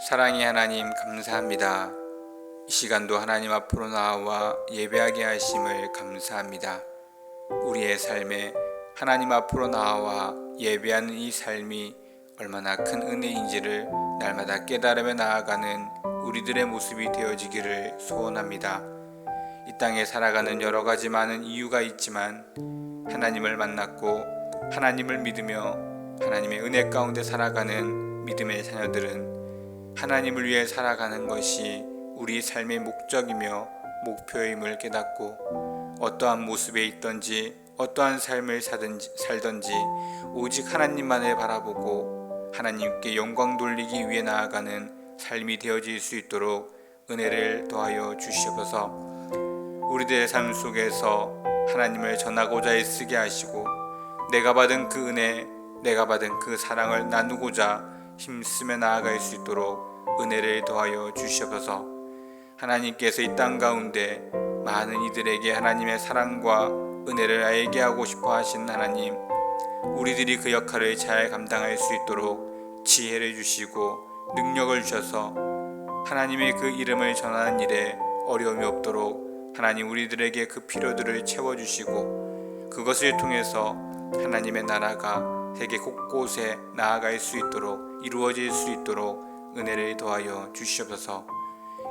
사랑의 하나님 감사합니다. 이 시간도 하나님 앞으로 나와 예배하게 하심을 감사합니다. 우리의 삶에 하나님 앞으로 나와 예배하는 이 삶이 얼마나 큰 은혜인지를 날마다 깨달으며 나아가는 우리들의 모습이 되어지기를 소원합니다. 이 땅에 살아가는 여러 가지 많은 이유가 있지만 하나님을 만났고 하나님을 믿으며 하나님의 은혜 가운데 살아가는 믿음의 자녀들은 하나님을 위해 살아가는 것이 우리 삶의 목적이며 목표임을 깨닫고 어떠한 모습에 있던지 어떠한 삶을 사든지, 살던지 오직 하나님만을 바라보고 하나님께 영광 돌리기 위해 나아가는 삶이 되어질 수 있도록 은혜를 더하여 주시옵소서. 우리들의 삶 속에서 하나님을 전하고자 애쓰게 하시고 내가 받은 그 은혜, 내가 받은 그 사랑을 나누고자 힘쓰며 나아갈 수 있도록 은혜를 더하여 주시옵소서. 하나님께서 이 땅 가운데 많은 이들에게 하나님의 사랑과 은혜를 알게 하고 싶어 하신 하나님, 우리들이 그 역할을 잘 감당할 수 있도록 지혜를 주시고 능력을 주셔서 하나님의 그 이름을 전하는 일에 어려움이 없도록 하나님 우리들에게 그 필요들을 채워주시고 그것을 통해서 하나님의 나라가 세계 곳곳에 나아갈 수 있도록 이루어질 수 있도록 은혜를 더하여 주시옵소서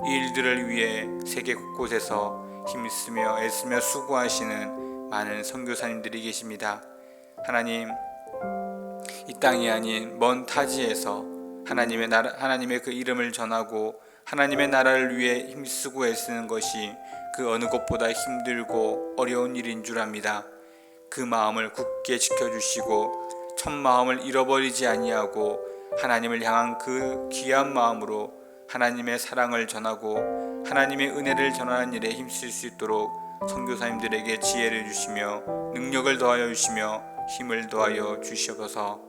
이 일들을 위해 세계 곳곳에서 힘쓰며 애쓰며 수고하시는 많은 선교사님들이 계십니다. 하나님 이 땅이 아닌 먼 타지에서 하나님의 나라 하나님의 그 이름을 전하고 하나님의 나라를 위해 힘쓰고 애쓰는 것이 그 어느 것보다 힘들고 어려운 일인 줄 압니다. 그 마음을 굳게 지켜주시고 첫 마음을 잃어버리지 아니하고 하나님을 향한 그 귀한 마음으로 하나님의 사랑을 전하고 하나님의 은혜를 전하는 일에 힘쓸 수 있도록 선교사님들에게 지혜를 주시며 능력을 더하여 주시며 힘을 더하여 주시옵소서.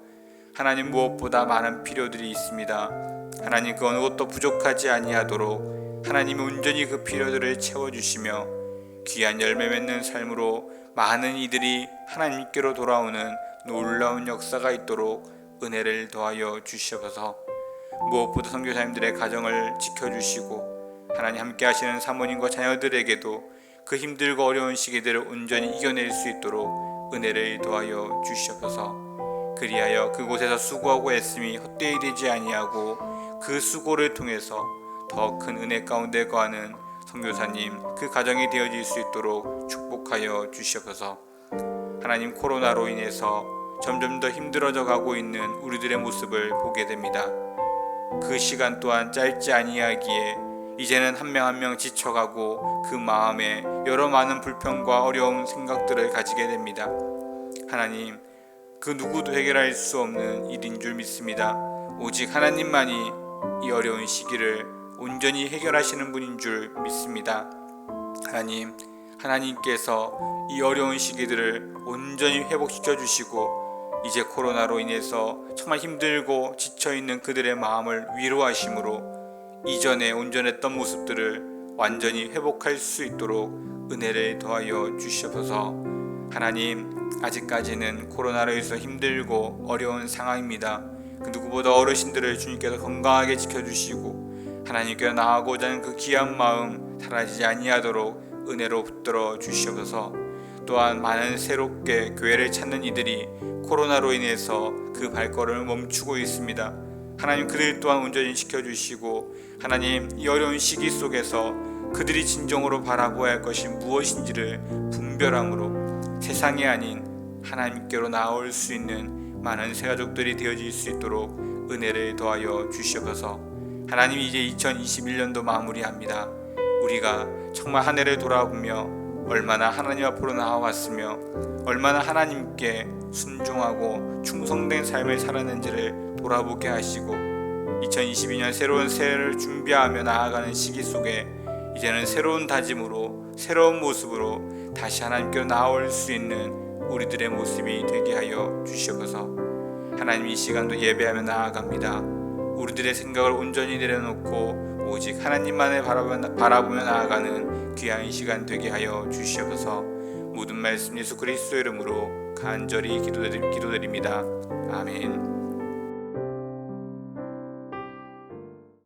하나님 무엇보다 많은 필요들이 있습니다. 하나님 그 어느 것도 부족하지 아니하도록 하나님이 온전히 그 필요들을 채워 주시며 귀한 열매 맺는 삶으로 많은 이들이 하나님께로 돌아오는 놀라운 역사가 있도록 은혜를 더하여 주시옵소서. 무엇보다 선교사님들의 가정을 지켜주시고 하나님 함께 하시는 사모님과 자녀들에게도 그 힘들고 어려운 시기들을 온전히 이겨낼 수 있도록 은혜를 더하여 주시옵소서. 그리하여 그곳에서 수고하고 애씀이 헛되이 되지 아니하고 그 수고를 통해서 더 큰 은혜 가운데 거하는 선교사님 그 가정이 되어질 수 있도록 축복하여 주시옵소서. 하나님 코로나로 인해서 점점 더 힘들어져 가고 있는 우리들의 모습을 보게 됩니다. 그 시간 또한 짧지 아니하기에 이제는 한명 한명 지쳐가고 그 마음에 여러 많은 불평과 어려운 생각들을 가지게 됩니다. 하나님, 그 누구도 해결할 수 없는 일인 줄 믿습니다. 오직 하나님만이 이 어려운 시기를 온전히 해결하시는 분인 줄 믿습니다. 하나님, 하나님께서 이 어려운 시기들을 온전히 회복시켜 주시고 이제 코로나로 인해서 정말 힘들고 지쳐 있는 그들의 마음을 위로하심으로 이전에 온전했던 모습들을 완전히 회복할 수 있도록 은혜를 더하여 주시옵소서. 하나님, 아직까지는 코로나로 인해서 힘들고 어려운 상황입니다. 그 누구보다 어르신들을 주님께서 건강하게 지켜주시고 하나님께 나아가고자 하는 그 귀한 마음 사라지지 아니하도록 은혜로 붙들어 주시옵소서. 또한 많은 새롭게 교회를 찾는 이들이 코로나로 인해서 그 발걸음을 멈추고 있습니다. 하나님 그들 또한 온전히 지켜주시고 하나님 이 어려운 시기 속에서 그들이 진정으로 바라보아야 할 것이 무엇인지를 분별함으로 세상이 아닌 하나님께로 나올 수 있는 많은 새가족들이 되어질 수 있도록 은혜를 더하여 주시옵소서. 하나님 이제 2021년도 마무리합니다. 우리가 정말 한 해를 돌아보며 얼마나 하나님 앞으로 나아왔으며 얼마나 하나님께 순종하고 충성된 삶을 살았는지를 돌아보게 하시고 2022년 새로운 새해를 준비하며 나아가는 시기 속에 이제는 새로운 다짐으로 새로운 모습으로 다시 하나님께로 나올 수 있는 우리들의 모습이 되게 하여 주시옵소서. 하나님 이 시간도 예배하며 나아갑니다. 우리들의 생각을 온전히 내려놓고 오직 하나님만을 바라보며 나아가는 귀한 시간 되게 하여 주시옵소서. 모든 말씀 예수 그리스도 이름으로 간절히 기도드립니다. 아멘.